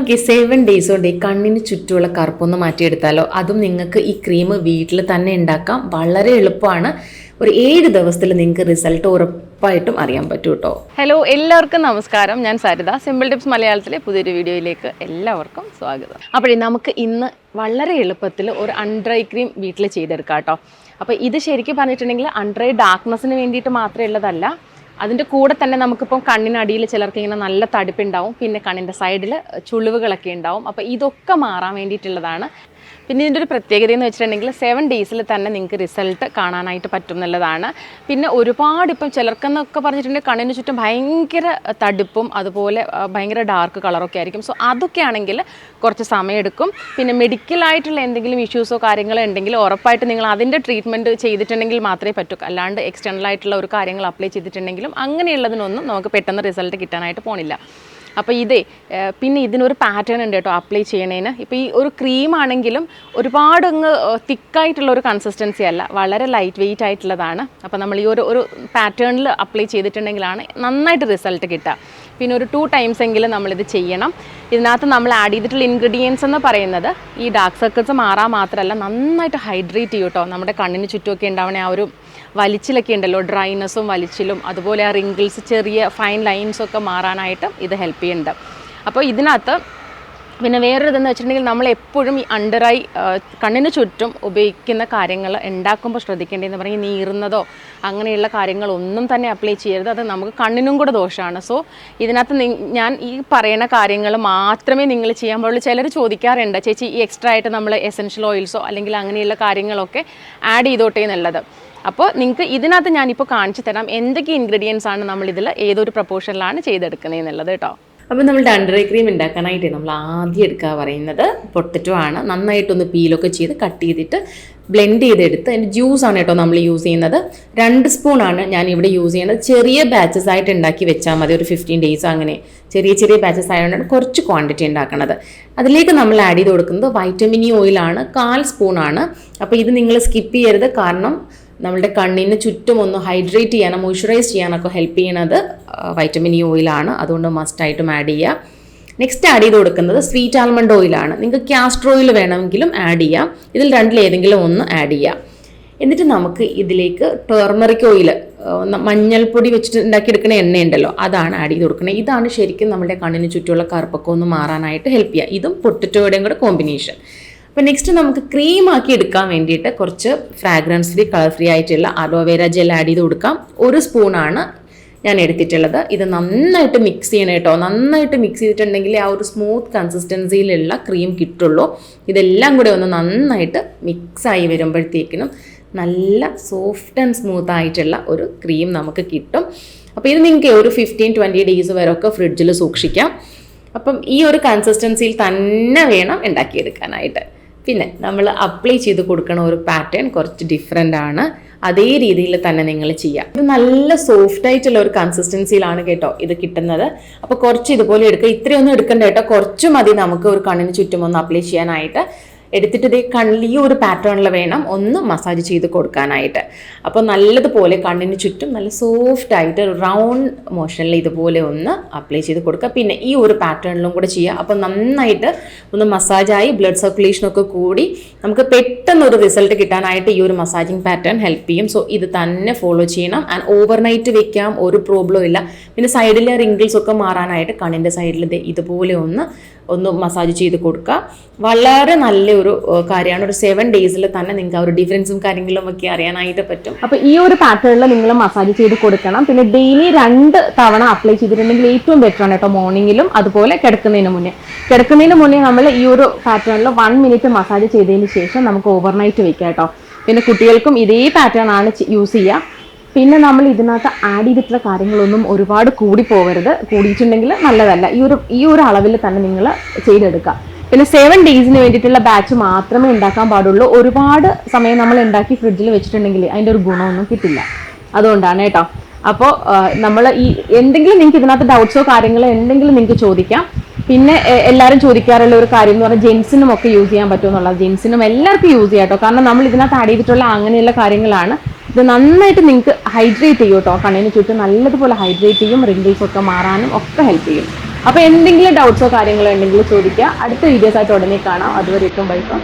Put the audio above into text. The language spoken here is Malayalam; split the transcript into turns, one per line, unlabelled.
നമുക്ക് സെവൻ ഡേയ്സ് കൊണ്ട് ഈ കണ്ണിന് ചുറ്റുമുള്ള കറുപ്പൊന്ന് മാറ്റിയെടുത്താലോ അതും നിങ്ങൾക്ക് ഈ ക്രീം വീട്ടിൽ തന്നെ ഉണ്ടാക്കാം. വളരെ എളുപ്പമാണ്. ഒരു ഏഴ് ദിവസത്തിൽ നിങ്ങൾക്ക് റിസൾട്ട് ഉറപ്പായിട്ടും അറിയാൻ പറ്റും കേട്ടോ
ഹലോ എല്ലാവർക്കും നമസ്കാരം. ഞാൻ സരിത. സിമ്പിൾ ടിപ്സ് മലയാളത്തിലെ പുതിയൊരു വീഡിയോയിലേക്ക് എല്ലാവർക്കും സ്വാഗതം. അപ്പോഴേ നമുക്ക് ഇന്ന് വളരെ എളുപ്പത്തിൽ ഒരു അൺഡ്രൈ ക്രീം വീട്ടിൽ ചെയ്തെടുക്കാം കേട്ടോ അപ്പോൾ ഇത് ശരിക്കും പറഞ്ഞിട്ടുണ്ടെങ്കിൽ അൺഡ്രൈ ഡാർക്ക്നെസ്സിന് വേണ്ടിയിട്ട് മാത്രമേ ഉള്ളതല്ല. അതിന്റെ കൂടെ തന്നെ നമുക്കിപ്പം കണ്ണിനടിയിൽ ചിലർക്ക് ഇങ്ങനെ നല്ല തടിപ്പുണ്ടാവും. പിന്നെ കണ്ണിന്റെ സൈഡിൽ ചുളിവുകളൊക്കെ ഉണ്ടാവും. അപ്പോൾ ഇതൊക്കെ മാറാൻ വേണ്ടിയിട്ടുള്ളതാണ്. പിന്നെ ഇതിന്റെ ഒരു പ്രത്യേകത എന്ന് വെച്ചിട്ടുണ്ടെങ്കിൽ സെവൻ ഡേയ്സിൽ തന്നെ നിങ്ങൾക്ക് റിസൾട്ട് കാണാനായിട്ട് പറ്റും എന്നുള്ളതാണ്. പിന്നെ ഒരുപാട് ഇപ്പം ചിലർക്കെന്നൊക്കെ പറഞ്ഞിട്ടുണ്ടെങ്കിൽ കണ്ണിന് ചുറ്റും ഭയങ്കര തടുപ്പും അതുപോലെ ഭയങ്കര ഡാർക്ക് കളറൊക്കെ ആയിരിക്കും. സോ അതൊക്കെ ആണെങ്കിൽ കുറച്ച് സമയമെടുക്കും. പിന്നെ മെഡിക്കലായിട്ടുള്ള എന്തെങ്കിലും ഇഷ്യൂസോ കാര്യങ്ങളോ ഉണ്ടെങ്കിൽ ഉറപ്പായിട്ട് നിങ്ങൾ അതിന്റെ ട്രീറ്റ്മെന്റ് ചെയ്തിട്ടുണ്ടെങ്കിൽ മാത്രമേ പറ്റൂ. അല്ലാണ്ട് എക്സ്റ്റേണൽ ആയിട്ടുള്ള ഒരു കാര്യങ്ങൾ അപ്ലൈ ചെയ്തിട്ടുണ്ടെങ്കിലും അങ്ങനെയുള്ളതിനൊന്നും നമുക്ക് പെട്ടെന്ന് റിസൾട്ട് കിട്ടാനായിട്ട് പോണില്ല. അപ്പോൾ ഇതേ പിന്നെ ഇതിനൊരു പാറ്റേൺ ഉണ്ട് കേട്ടോ അപ്ലൈ ചെയ്യണേന്. ഇപ്പോൾ ഈ ഒരു ക്രീം ആണെങ്കിലും ഒരുപാട് അങ്ങ് തിക്കായിട്ടുള്ള ഒരു കൺസിസ്റ്റൻസി അല്ല വളരെ ലൈറ്റ് വെയിറ്റ് ആയിട്ടുള്ളതാണ്. അപ്പോൾ നമ്മൾ ഈ ഒരു ഒരു പാറ്റേണിൽ അപ്ലൈ ചെയ്തിട്ടുണ്ടെങ്കിലാണ് നന്നായിട്ട് റിസൾട്ട് കിട്ടുക. പിന്നെ ഒരു ടു ടൈംസ് എങ്കിലും നമ്മളിത് ചെയ്യണം. ഇതിനകത്ത് നമ്മൾ ആഡ് ചെയ്തിട്ടുള്ള ഇൻഗ്രീഡിയൻസ് എന്ന് പറയുന്നത് ഈ ഡാർക്ക് സർക്കിൾസ് മാറാൻ മാത്രമല്ല നന്നായിട്ട് ഹൈഡ്രേറ്റ് ചെയ്യും കേട്ടോ നമ്മുടെ കണ്ണിന് ചുറ്റുമൊക്കെ ഉണ്ടാവണേ ആ ഒരു വലിച്ചിലൊക്കെ ഉണ്ടല്ലോ ഡ്രൈനെസ്സും വലിച്ചിലും അതുപോലെ ആ റിങ്കിൾസ് ചെറിയ ഫൈൻ ലൈൻസൊക്കെ മാറാനായിട്ട് ഇത് ഹെൽപ്പ് ചെയ്യുന്നുണ്ട്. അപ്പോൾ ഇതിനകത്ത് പിന്നെ വേറൊരു ഇതെന്ന് വെച്ചിട്ടുണ്ടെങ്കിൽ നമ്മൾ എപ്പോഴും ഈ അണ്ടർ ഐ കണ്ണിന് ചുറ്റും ഉപയോഗിക്കുന്ന കാര്യങ്ങൾ ഉണ്ടാക്കുമ്പോൾ ശ്രദ്ധിക്കേണ്ടതെന്ന് പറഞ്ഞാൽ നീറുന്നതോ അങ്ങനെയുള്ള കാര്യങ്ങളൊന്നും തന്നെ അപ്ലൈ ചെയ്യരുത്. അത് നമുക്ക് കണ്ണിനും കൂടെ ദോഷമാണ് സോ ഇതിനകത്ത് ഞാൻ ഈ പറയുന്ന കാര്യങ്ങൾ മാത്രമേ നിങ്ങൾ ചെയ്യാൻ പാടുള്ളൂ. ചിലർ ചോദിക്കാറുണ്ട് ചേച്ചി ഈ എക്സ്ട്രാ ആയിട്ട് നമ്മൾ എസെൻഷ്യൽ ഓയിൽസോ അല്ലെങ്കിൽ അങ്ങനെയുള്ള കാര്യങ്ങളൊക്കെ ആഡ് ചെയ്തോട്ടെ എന്നുള്ളത്. അപ്പോൾ നിങ്ങൾക്ക് ഇതിനകത്ത് ഞാനിപ്പോൾ കാണിച്ചു തരാം എന്തൊക്കെ ഇൻഗ്രീഡിയൻസ് ആണ് നമ്മൾ ഇതിൽ ഏതൊരു പ്രപ്പോർഷനിലാണ് ചെയ്തെടുക്കുന്നത് എന്നുള്ളത് കേട്ടോ.
അപ്പോൾ അണ്ടർ ഐ ക്രീം ഉണ്ടാക്കാനായിട്ട് നമ്മൾ ആദ്യം എടുക്കുക പറയുന്നത് പൊട്ടറ്റോ ആണ്. നന്നായിട്ടൊന്ന് പീലൊക്കെ ചെയ്ത് കട്ട് ചെയ്തിട്ട് ബ്ലെൻഡ് ചെയ്തെടുത്ത് അതിന്റെ ജ്യൂസ് ആണ് കേട്ടോ നമ്മൾ യൂസ് ചെയ്യുന്നത്. രണ്ട് സ്പൂണാണ് ഞാൻ ഇവിടെ യൂസ് ചെയ്യുന്നത്. ചെറിയ ബാച്ചസ് ആയിട്ട് ഉണ്ടാക്കി വെച്ചാൽ മതി. ഒരു ഫിഫ്റ്റീൻ ഡേയ്സ് അങ്ങനെ ചെറിയ ചെറിയ ബാച്ചസ് ആയതുകൊണ്ടാണ് കുറച്ച് ക്വാണ്ടിറ്റി ഉണ്ടാക്കുന്നത് അതിലേക്ക് നമ്മൾ ആഡ് ചെയ്ത് കൊടുക്കുന്നത് വൈറ്റമിൻ ഇ ഓയിലാണ് കാൽ സ്പൂണാണ് അപ്പോൾ ഇത് നിങ്ങൾ സ്കിപ്പ് ചെയ്യരുത്. കാരണം നമ്മുടെ കണ്ണിന് ചുറ്റും ഒന്ന് ഹൈഡ്രേറ്റ് ചെയ്യാനും മോയ്സ്ചറൈസ് ചെയ്യാനൊക്കെ ഹെൽപ്പ് ചെയ്യണത് വൈറ്റമിൻ ഇ ഓയിലാണ് അതുകൊണ്ട് മസ്റ്റായിട്ടും ആഡ് ചെയ്യുക. നെക്സ്റ്റ് ആഡ് ചെയ്ത് കൊടുക്കുന്നത് സ്വീറ്റ് ആൽമണ്ട് ഓയിലാണ് നിങ്ങൾക്ക് കാസ്റ്റർ ഓയിൽ വേണമെങ്കിലും ആഡ് ചെയ്യാം. ഇതിൽ രണ്ടിലേതെങ്കിലും ഒന്ന് ആഡ് ചെയ്യാം. എന്നിട്ട് നമുക്ക് ഇതിലേക്ക് ടേർമറിക് ഓയിൽ മഞ്ഞൾപ്പൊടി വെച്ചിട്ട് ഉണ്ടാക്കിയെടുക്കുന്ന എണ്ണയുണ്ടല്ലോ അതാണ് ആഡ് ചെയ്ത് കൊടുക്കുന്നത്. ഇതാണ് ശരിക്കും നമ്മുടെ കണ്ണിന് ചുറ്റുമുള്ള കറുപ്പൊക്കെ ഒന്ന് മാറാനായിട്ട് ഹെൽപ്പ് ചെയ്യുക. ഇതും പൊട്ടറ്റോയുടെയും കൂടെ കോമ്പിനേഷൻ അപ്പോൾ നെക്സ്റ്റ് നമുക്ക് ക്രീം ആക്കി എടുക്കാൻ വേണ്ടിയിട്ട് കുറച്ച് ഫ്രാഗ്രൻസ് ഫ്രീ കളർ ഫ്രീ ആയിട്ടുള്ള അലോവേര ജെൽ ആഡ് ചെയ്ത് കൊടുക്കാം. ഒരു സ്പൂണാണ് ഞാൻ എടുത്തിട്ടുള്ളത്. ഇത് നന്നായിട്ട് മിക്സ് ചെയ്യണം കേട്ടോ. നന്നായിട്ട് മിക്സ് ചെയ്തിട്ടുണ്ടെങ്കിൽ ആ ഒരു സ്മൂത്ത് കൺസിസ്റ്റൻസിയിലുള്ള ക്രീം കിട്ടുള്ളൂ. ഇതെല്ലാം കൂടെ ഒന്ന് നന്നായിട്ട് മിക്സായി വരുമ്പോഴത്തേക്കിനും നല്ല സോഫ്റ്റ് ആൻഡ് സ്മൂത്ത് ആയിട്ടുള്ള ഒരു ക്രീം നമുക്ക് കിട്ടും. അപ്പോൾ ഇത് നിങ്ങൾക്ക് ഒരു ഫിഫ്റ്റീൻ ട്വന്റി ഡേയ്സ് വരെ ഒക്കെ ഫ്രിഡ്ജിൽ സൂക്ഷിക്കാം. അപ്പം ഈ ഒരു കൺസിസ്റ്റൻസിയിൽ തന്നെ വേണം ഉണ്ടാക്കിയെടുക്കാനായിട്ട്. പിന്നെ നമ്മൾ അപ്ലൈ ചെയ്ത് കൊടുക്കണ ഒരു പാറ്റേൺ കുറച്ച് ഡിഫറെന്റ് ആണ്. അതേ രീതിയിൽ തന്നെ നിങ്ങൾ ചെയ്യുക ഇത് നല്ല സോഫ്റ്റ് ആയിട്ടുള്ള ഒരു കൺസിസ്റ്റൻസിയിലാണ് കേട്ടോ ഇത് കിട്ടുന്നത്. അപ്പോൾ കുറച്ച് ഇതുപോലെ എടുക്കുക ഇത്രയൊന്നും എടുക്കണ്ട കേട്ടോ. കുറച്ച് മതി നമുക്ക് ഒരു കണ്ണിന് ചുറ്റും ഒന്ന് അപ്ലൈ ചെയ്യാനായിട്ട്. എടുത്തിട്ട് ഇതേ കണ്ണിൽ ഈ ഒരു പാറ്റേണിൽ വേണം ഒന്ന് മസാജ് ചെയ്ത് കൊടുക്കാനായിട്ട്. അപ്പോൾ നല്ലതുപോലെ കണ്ണിന് ചുറ്റും നല്ല സോഫ്റ്റ് ആയിട്ട് റൗണ്ട് മോഷനിൽ ഇതുപോലെ ഒന്ന് അപ്ലൈ ചെയ്ത് കൊടുക്കുക പിന്നെ ഈ ഒരു പാറ്റേണിലും കൂടെ ചെയ്യുക അപ്പോൾ നന്നായിട്ട് ഒന്ന് മസാജായി ബ്ലഡ് സർക്കുലേഷനൊക്കെ കൂടി നമുക്ക് പെട്ടെന്ന് ഒരു റിസൾട്ട് കിട്ടാനായിട്ട് ഈ ഒരു മസാജിങ് പാറ്റേൺ ഹെൽപ്പ് ചെയ്യും. സോ ഇത് തന്നെ ഫോളോ ചെയ്യണം. ആൻഡ് ഓവർനൈറ്റ് വെക്കാം ഒരു പ്രോബ്ലം ഇല്ല. പിന്നെ സൈഡിലെ റിങ്കിൾസ് ഒക്കെ മാറാനായിട്ട് കണ്ണിന്റെ സൈഡിൽ ഇതുപോലെ ഒന്ന് ഒന്ന് മസാജ് ചെയ്ത് കൊടുക്കുക. വളരെ നല്ലൊരു കാര്യമാണ്. ഒരു സെവൻ ഡേയ്സിൽ തന്നെ നിങ്ങൾക്ക് ആ ഒരു ഡിഫറൻസും കാര്യങ്ങളും ഒക്കെ അറിയാനായിട്ട് പറ്റും.
അപ്പൊ ഈ ഒരു പാറ്റേണിൽ നിങ്ങൾ മസാജ് ചെയ്ത് കൊടുക്കണം. പിന്നെ ഡെയിലി രണ്ട് തവണ അപ്ലൈ ചെയ്തിട്ടുണ്ടെങ്കിൽ ഏറ്റവും ബെറ്റർ ആണ് കേട്ടോ മോർണിംഗിലും അതുപോലെ കിടക്കുന്നതിന് മുന്നേ. കിടക്കുന്നതിന് മുന്നേ നമ്മൾ ഈ ഒരു പാറ്റേണിൽ വൺ മിനിറ്റ് മസാജ് ചെയ്തതിന് ശേഷം നമുക്ക് ഓവർനൈറ്റ് വെക്കാം കേട്ടോ. പിന്നെ കുട്ടികൾക്കും ഇതേ പാറ്റേൺ ആണ് യൂസ് ചെയ്യുക പിന്നെ നമ്മൾ ഇതിനകത്ത് ആഡ് ചെയ്തിട്ടുള്ള കാര്യങ്ങളൊന്നും ഒരുപാട് കൂടി പോകരുത് കൂടിയിട്ടുണ്ടെങ്കിൽ നല്ലതല്ല. ഈ ഒരു ഈ ഒരു അളവിൽ തന്നെ നിങ്ങൾ ചെയ്തെടുക്കുക. പിന്നെ സെവൻ ഡേയ്സിന് വേണ്ടിയിട്ടുള്ള ബാച്ച് മാത്രമേ ഉണ്ടാക്കാൻ പാടുള്ളൂ. ഒരുപാട് സമയം നമ്മൾ ഉണ്ടാക്കി ഫ്രിഡ്ജിൽ വെച്ചിട്ടുണ്ടെങ്കിൽ അതിന്റെ ഒരു ഗുണമൊന്നും കിട്ടില്ല. അതുകൊണ്ടാണ് കേട്ടോ. അപ്പോൾ നമ്മൾ ഈ എന്തെങ്കിലും നിങ്ങൾക്ക് ഇതിനകത്ത് ഡൗട്ട്സോ കാര്യങ്ങളോ എന്തെങ്കിലും നിങ്ങൾക്ക് ചോദിക്കാം. പിന്നെ എല്ലാവരും ചോദിക്കാറുള്ള ഒരു കാര്യം എന്ന് പറഞ്ഞാൽ ജെൻസിനും ഒക്കെ യൂസ് ചെയ്യാൻ പറ്റുമെന്നുള്ളത് ജെൻസിനും എല്ലാവർക്കും യൂസ് ചെയ്യാം കേട്ടോ. കാരണം നമ്മൾ ഇതിനകത്ത് ആഡ് ചെയ്തിട്ടുള്ള അങ്ങനെയുള്ള കാര്യങ്ങളാണ്. ഇത് നന്നായിട്ട് നിങ്ങൾക്ക് ഹൈഡ്രേറ്റ് ചെയ്യും കേട്ടോ കണ്ണിന് ചുറ്റും നല്ലതുപോലെ ഹൈഡ്രേറ്റ് ചെയ്യും റിങ്കിൾസ് ഒക്കെ മാറാനും ഒക്കെ ഹെൽപ്പ് ചെയ്യും. അപ്പോൾ എന്തെങ്കിലും ഡൗട്ട്സോ കാര്യങ്ങളോ ഉണ്ടെങ്കിൽ ചോദിക്കുക. അടുത്ത വീഡിയോസ് ആയിട്ട് ഉടനെ കാണാം. അതുവരേക്കും ബൈ ഫ്രം